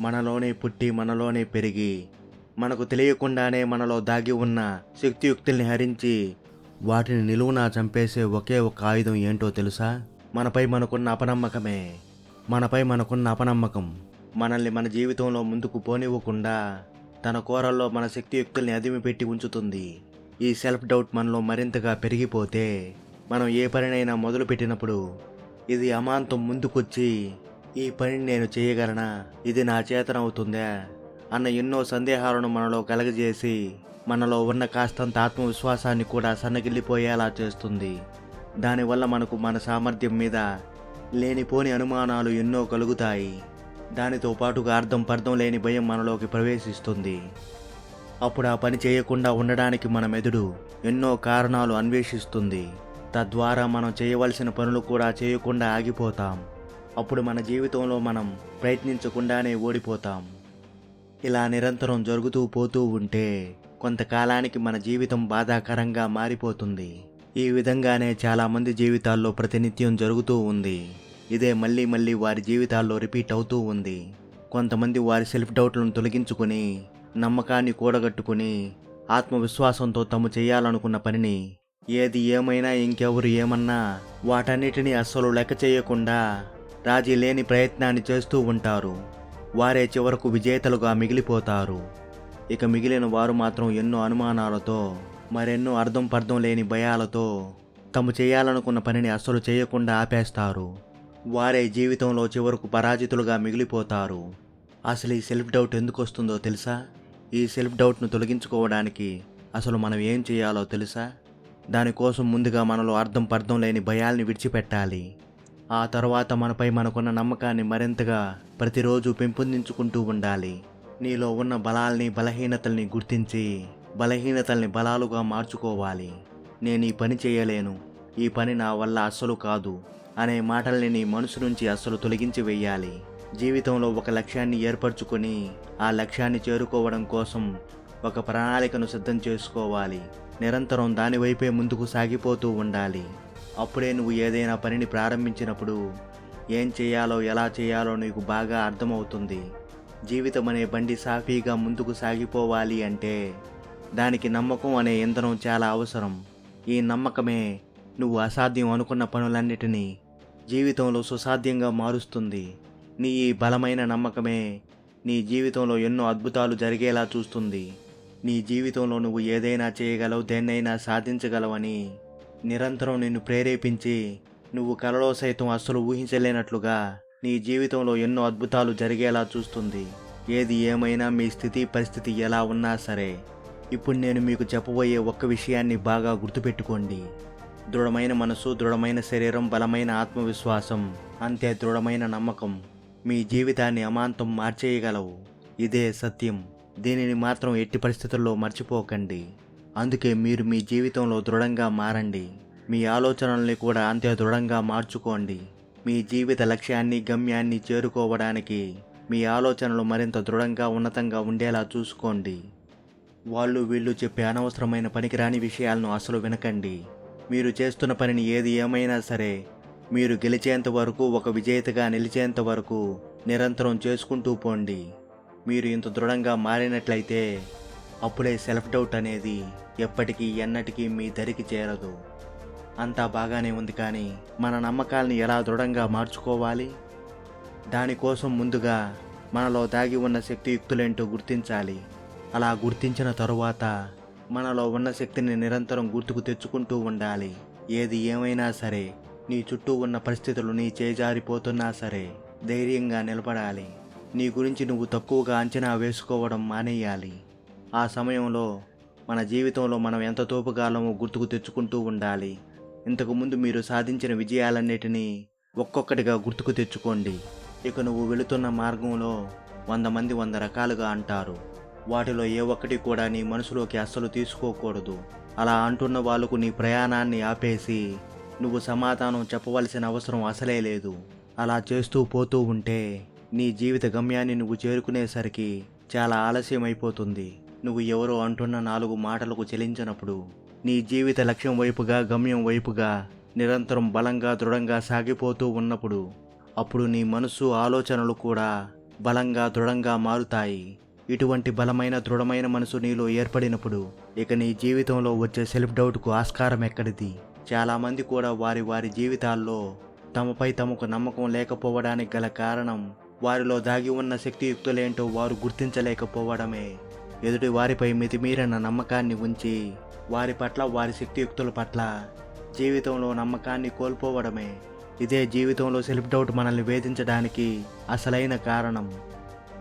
మనలోనే పుట్టి మనలోనే పెరిగి మనకు తెలియకుండానే మనలో దాగి ఉన్న శక్తియుక్తుల్ని హరించి వాటిని నిలువున చంపేసే ఒకే ఒక ఆయుధం ఏంటో తెలుసా? మనపై మనకున్న అపనమ్మకమే. మనపై మనకున్న అపనమ్మకం. మనల్ని మన జీవితంలో ముందుకు పోనివ్వకుండా తన కోరల్లో మన శక్తియుక్తుల్ని అదిమి పెట్టి ఉంచుతుంది. ఈ సెల్ఫ్ డౌట్ మనలో మరింతగా పెరిగిపోతే మనం ఏ పనినైనా మొదలుపెట్టినప్పుడు ఇది అమాంతం ముందుకొచ్చి ఈ పనిని నేను చేయగలనా? ఇది నా చేతనవుతుందా అన్న ఎన్నో సందేహాలను మనలో కలగజేసి మనలో ఉన్న కాస్తంత ఆత్మవిశ్వాసాన్ని కూడా సన్నగిల్లిపోయేలా చేస్తుంది. దానివల్ల మనకు మన సామర్థ్యం మీద లేనిపోని అనుమానాలు ఎన్నో కలుగుతాయి. దానితో పాటుగా అర్థం పర్థం లేని భయం మనలోకి ప్రవేశిస్తుంది. అప్పుడు ఆ పని చేయకుండా ఉండడానికి మన మెదడు ఎన్నో కారణాలు అన్వేషిస్తుంది. తద్వారా మనం చేయవలసిన పనులు కూడా చేయకుండా ఆగిపోతాం. అప్పుడు మన జీవితంలో మనం ప్రయత్నించకుండానే ఓడిపోతాం. ఇలా నిరంతరం జరుగుతూ పోతూ ఉంటే కొంతకాలానికి మన జీవితం బాధాకరంగా మారిపోతుంది. ఈ విధంగానే చాలామంది జీవితాల్లో ప్రతినిత్యం జరుగుతూ ఉంది. ఇదే మళ్ళీ మళ్ళీ వారి జీవితాల్లో రిపీట్ అవుతూ ఉంది. కొంతమంది వారి సెల్ఫ్ డౌట్లను తొలగించుకుని నమ్మకాన్ని కూడగట్టుకుని ఆత్మవిశ్వాసంతో తాము చేయాలనుకున్న పనిని ఏది ఏమైనా ఇంకెవరు ఏమన్నా వాటన్నిటినీ అస్సలు లెక్క చేయకుండా రాజీ లేని ప్రయత్నాన్ని చేస్తూ ఉంటారు. వారే చివరకు విజేతలుగా మిగిలిపోతారు. ఇక మిగిలిన వారు మాత్రం ఎన్నో అనుమానాలతో మరెన్నో అర్థం పర్థం లేని భయాలతో తము చేయాలనుకున్న పనిని అస్సలు చేయకుండా ఆపేస్తారు. వారే జీవితంలో చివరకు పరాజితులుగా మిగిలిపోతారు. అసలు ఈ సెల్ఫ్ డౌట్ ఎందుకు వస్తుందో తెలుసా? ఈ సెల్ఫ్ డౌట్ను తొలగించుకోవడానికి అసలు మనం ఏం చేయాలో తెలుసా? దానికోసం ముందుగా మనలో అర్థం పర్థం లేని భయాల్ని విడిచిపెట్టాలి. ఆ తర్వాత మనపై మనకున్న నమ్మకాన్ని మరింతగా ప్రతిరోజు పెంపొందించుకుంటూ ఉండాలి. నీలో ఉన్న బలాల్ని బలహీనతల్ని గుర్తించి బలహీనతల్ని బలాలుగా మార్చుకోవాలి. నేను ఈ పని చేయలేను. ఈ పని నా వల్ల అస్సలు కాదు అనే మాటల్ని నీ మనసు నుంచి అస్సలు తొలగించి వెయ్యాలి. జీవితంలో ఒక లక్ష్యాన్ని ఏర్పరచుకొని ఆ లక్ష్యాన్ని చేరుకోవడం కోసం ఒక ప్రణాళికను సిద్ధం చేసుకోవాలి. నిరంతరం దాని వైపే ముందుకు సాగిపోతూ ఉండాలి. అప్పుడే నువ్వు ఏదైనా పనిని ప్రారంభించినప్పుడు ఏం చేయాలో ఎలా చేయాలో నీకు బాగా అర్థమవుతుంది. జీవితం అనే బండి సాఫీగా ముందుకు సాగిపోవాలి అంటే దానికి నమ్మకం అనే ఇంధనం చాలా అవసరం. ఈ నమ్మకమే నువ్వు అసాధ్యం అనుకున్న పనులన్నిటినీ జీవితంలో సుసాధ్యంగా మారుస్తుంది. నీ ఈ బలమైన నమ్మకమే నీ జీవితంలో ఎన్నో అద్భుతాలు జరిగేలా చూస్తుంది. నీ జీవితంలో నువ్వు ఏదైనా చేయగలవు దేన్నైనా సాధించగలవని నిరంతరం నిన్ను ప్రేరేపించి నువ్వు కలలో సైతం అస్సలు ఊహించలేనట్లుగా నీ జీవితంలో ఎన్నో అద్భుతాలు జరిగేలా చూస్తుంది. ఏది ఏమైనా మీ స్థితి పరిస్థితి ఎలా ఉన్నా సరే ఇప్పుడు నేను మీకు చెప్పబోయే ఒక్క విషయాన్ని బాగా గుర్తుపెట్టుకోండి. దృఢమైన మనసు దృఢమైన శరీరం బలమైన ఆత్మవిశ్వాసం అంతే దృఢమైన నమ్మకం మీ జీవితాన్ని అమాంతం మార్చేయగలవు. ఇదే సత్యం. దీనిని మాత్రం ఎట్టి పరిస్థితుల్లో మర్చిపోకండి. అందుకే మీరు మీ జీవితంలో దృఢంగా మారండి. మీ ఆలోచనల్ని కూడా అంతే దృఢంగా మార్చుకోండి. మీ జీవిత లక్ష్యాన్ని గమ్యాన్ని చేరుకోవడానికి మీ ఆలోచనలు మరింత దృఢంగా ఉన్నతంగా ఉండేలా చూసుకోండి. వాళ్ళు వీళ్ళు చెప్పే అనవసరమైన పనికిరాని విషయాలను అసలు వినకండి. మీరు చేస్తున్న పనిని ఏది ఏమైనా సరే మీరు గెలిచేంత వరకు ఒక విజేతగా నిలిచేంత వరకు నిరంతరం చేసుకుంటూ పోండి. మీరు ఇంత దృఢంగా మారినట్లయితే అప్పుడే సెల్ఫ్ డౌట్ అనేది ఎప్పటికీ ఎన్నటికీ మీ దరికి చేరదు. అంతా బాగానే ఉంది కానీ మన నమ్మకాల్ని ఎలా దృఢంగా మార్చుకోవాలి? దానికోసం ముందుగా మనలో దాగి ఉన్న శక్తియుక్తులేంటో గుర్తించాలి. అలా గుర్తించిన తరువాత మనలో ఉన్న శక్తిని నిరంతరం గుర్తుకు తెచ్చుకుంటూ ఉండాలి. ఏది ఏమైనా సరే నీ చుట్టూ ఉన్న పరిస్థితులు నీ చేజారిపోతున్నా సరే ధైర్యంగా నిలబడాలి. నీ గురించి నువ్వు తక్కువగా అంచనా వేసుకోవడం మానేయాలి. ఆ సమయంలో మన జీవితంలో మనం ఎంత తోపుగాలమో గుర్తుకు తెచ్చుకుంటూ ఉండాలి. ఇంతకుముందు మీరు సాధించిన విజయాలన్నిటినీ ఒక్కొక్కటిగా గుర్తుకు తెచ్చుకోండి. ఇక నువ్వు వెళుతున్న మార్గంలో వంద మంది వంద రకాలుగా అంటారు. వాటిలో ఏ ఒక్కటి కూడా నీ మనసులోకి అస్సలు తీసుకోకూడదు. అలా అంటున్న వాళ్ళకు నీ ప్రయాణాన్ని ఆపేసి నువ్వు సమాధానం చెప్పవలసిన అవసరం అసలే లేదు. అలా చేస్తూ పోతూ ఉంటే నీ జీవిత గమ్యాన్ని నువ్వు చేరుకునేసరికి చాలా ఆలస్యం అయిపోతుంది నువ్వు ఎవరో అంటున్న నాలుగు మాటలకు చెలించినప్పుడు నీ జీవిత లక్ష్యం వైపుగా గమ్యం వైపుగా నిరంతరం బలంగా దృఢంగా సాగిపోతూ ఉన్నప్పుడు అప్పుడు నీ మనసు ఆలోచనలు కూడా బలంగా దృఢంగా మారుతాయి. ఇటువంటి బలమైన దృఢమైన మనసు నీలో ఏర్పడినప్పుడు ఇక నీ జీవితంలో వచ్చే సెల్ఫ్ డౌట్కు ఆస్కారం ఎక్కడిది? చాలామంది కూడా వారి వారి జీవితాల్లో తమపై తమకు నమ్మకం లేకపోవడానికి గల కారణం వారిలో దాగి ఉన్న శక్తియుక్తులేంటో వారు గుర్తించలేకపోవడమే. ఎదుటి వారిపై మితిమీరిన నమ్మకాన్ని ఉంచి వారి పట్ల వారి శక్తియుక్తుల పట్ల జీవితంలో నమ్మకాన్ని కోల్పోవడమే. ఇదే జీవితంలో సెల్ఫ్ డౌట్ మనల్ని వేధించడానికి అసలైన కారణం.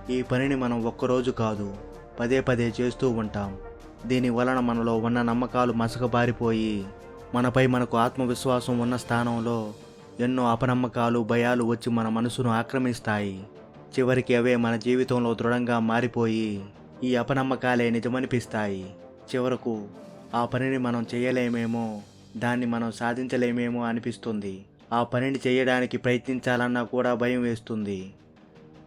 ఈ పనిని మనం ఒక్కరోజు కాదు పదే పదే చేస్తూ ఉంటాం. దీని వలన మనలో ఉన్న నమ్మకాలు మసకబారిపోయి మనపై మనకు ఆత్మవిశ్వాసం ఉన్న స్థానంలో ఎన్నో అపనమ్మకాలు భయాలు వచ్చి మన మనసును ఆక్రమిస్తాయి. చివరికి అవే మన జీవితంలో దృఢంగా మారిపోయి ఈ అపనమ్మకాలే నిజమనిపిస్తాయి. చివరకు ఆ పనిని మనం చేయలేమేమో దాన్ని మనం సాధించలేమేమో అనిపిస్తుంది. ఆ పనిని చేయడానికి ప్రయత్నించాలన్నా కూడా భయం వేస్తుంది.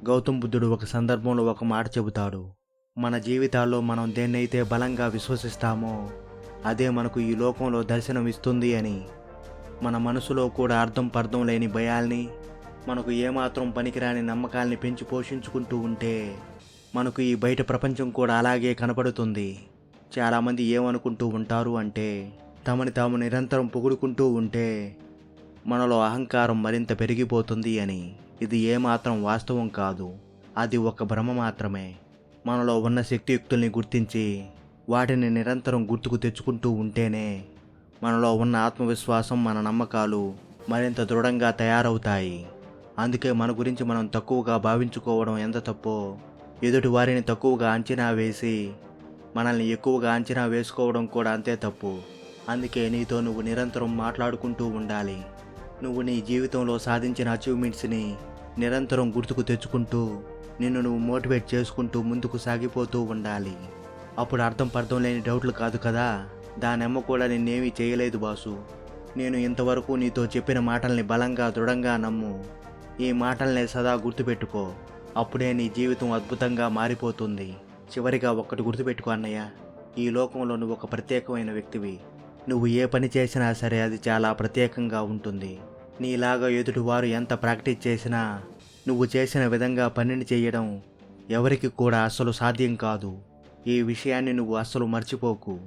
గౌతమ్ బుద్ధుడు ఒక సందర్భంలో ఒక మాట చెబుతాడు. మన జీవితాల్లో మనం దేన్నైతే బలంగా విశ్వసిస్తామో అదే మనకు ఈ లోకంలో దర్శనం ఇస్తుంది అని. మన మనసులో కూడా అర్థం పర్థం లేని భయాల్ని మనకు ఏమాత్రం పనికిరాని నమ్మకాల్ని పెంచి పోషించుకుంటూ ఉంటే మనకు ఈ బయట ప్రపంచం కూడా అలాగే కనపడుతుంది. చాలామంది ఏమనుకుంటూ ఉంటారు అంటే తమని తాము నిరంతరం పొగుడుకుంటూ ఉంటే మనలో అహంకారం మరింత పెరిగిపోతుంది అని. ఇది ఏమాత్రం వాస్తవం కాదు. అది ఒక భ్రమ మాత్రమే. మనలో ఉన్న శక్తియుక్తుల్ని గుర్తించి వాటిని నిరంతరం గుర్తుకు తెచ్చుకుంటూ ఉంటేనే మనలో ఉన్న ఆత్మవిశ్వాసం మన నమ్మకాలు మరింత దృఢంగా తయారవుతాయి. అందుకే మన గురించి మనం తక్కువగా భావించుకోవడం ఎంత తప్పో ఎదుటి వారిని తక్కువగా అంచనా వేసి మనల్ని ఎక్కువగా అంచనా వేసుకోవడం కూడా అంతే తప్పు. అందుకే నీతో నువ్వు నిరంతరం మాట్లాడుకుంటూ ఉండాలి. నువ్వు నీ జీవితంలో సాధించిన అచీవ్మెంట్స్ని నిరంతరం గుర్తుకు తెచ్చుకుంటూ నిన్ను నువ్వు మోటివేట్ చేసుకుంటూ ముందుకు సాగిపోతూ ఉండాలి. అప్పుడు అర్థం పర్థం లేని డౌట్లు కాదు కదా? దానమ్మ కూడా నిన్నేమీ చేయలేదు బాసు. నేను ఇంతవరకు నీతో చెప్పిన మాటల్ని బలంగా దృఢంగా నమ్ము. ఈ మాటల్ని సదా గుర్తుపెట్టుకో. అప్పుడే నీ జీవితం అద్భుతంగా మారిపోతుంది. చివరిగా ఒక్కటి గుర్తుపెట్టుకో అన్నయ్య. ఈ లోకంలో నువ్వు ఒక ప్రత్యేకమైన వ్యక్తివి. నువ్వు ఏ పని చేసినా సరే అది చాలా ప్రత్యేకంగా ఉంటుంది. నీలాగా ఎదుటివారు ఎంత ప్రాక్టీస్ చేసినా నువ్వు చేసిన విధంగా పనిని చేయడం ఎవరికి కూడా అస్సలు సాధ్యం కాదు. ఈ విషయాన్ని నువ్వు అస్సలు మర్చిపోకు.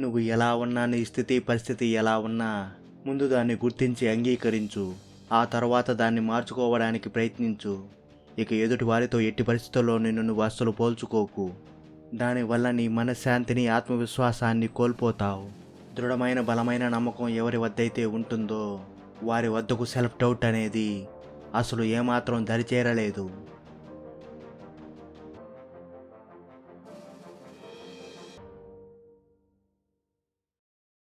నువ్వు ఎలా ఉన్నా నీ స్థితి పరిస్థితి ఎలా ఉన్నా ముందు దాన్ని గుర్తించి అంగీకరించు. ఆ తర్వాత దాన్ని మార్చుకోవడానికి ప్రయత్నించు. ఇక ఎదుటి వారితో ఎట్టి పరిస్థితుల్లో నిన్ను నువ్వు అస్సలు పోల్చుకోకు. దానివల్ల నీ మనశ్శాంతిని ఆత్మవిశ్వాసాన్ని కోల్పోతావు. దృఢమైన బలమైన నమ్మకం ఎవరి వద్దైతే ఉంటుందో వారి వద్దకు సెల్ఫ్ డౌట్ అనేది అసలు ఏమాత్రం దరిచేరలేదు.